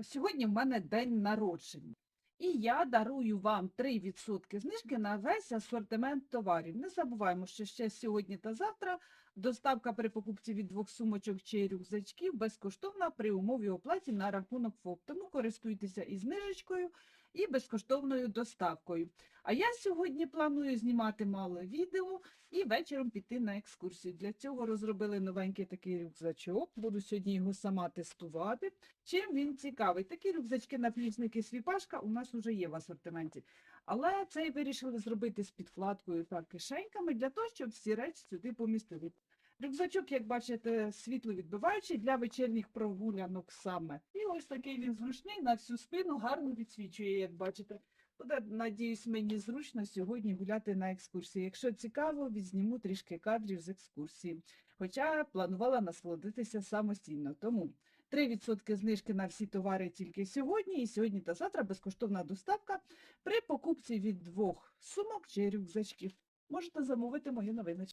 Сьогодні в мене день народження. І я дарую вам 3% знижки на весь асортимент товарів. Не забуваємо, що ще сьогодні та завтра доставка при покупці від двох сумочок чи рюкзачків безкоштовна при умові оплаті на рахунок ФОП. Тому користуйтеся і знижечкою, і безкоштовною доставкою. А я сьогодні планую знімати мало відео і вечором піти на екскурсію. Для цього розробили новенький такий рюкзачок. Буду сьогодні його сама тестувати. Чим він цікавий? Такі рюкзачки наплічники свіпашка у нас вже є в асортименті. Але цей вирішили зробити з підкладкою та кишеньками для того, щоб всі речі сюди помістили. Рюкзачок, як бачите, світловідбиваючий для вечірніх прогулянок саме. І ось такий він зручний на всю спину, гарно відсвічує, як бачите. Буде, надіюсь, мені зручно сьогодні гуляти на екскурсії. Якщо цікаво, відзніму трішки кадрів з екскурсії. Хоча планувала насолодитися самостійно. Тому 3% знижки на всі товари тільки сьогодні, і сьогодні та завтра безкоштовна доставка при покупці від двох сумок чи рюкзачків. Можете замовити мою новиночку.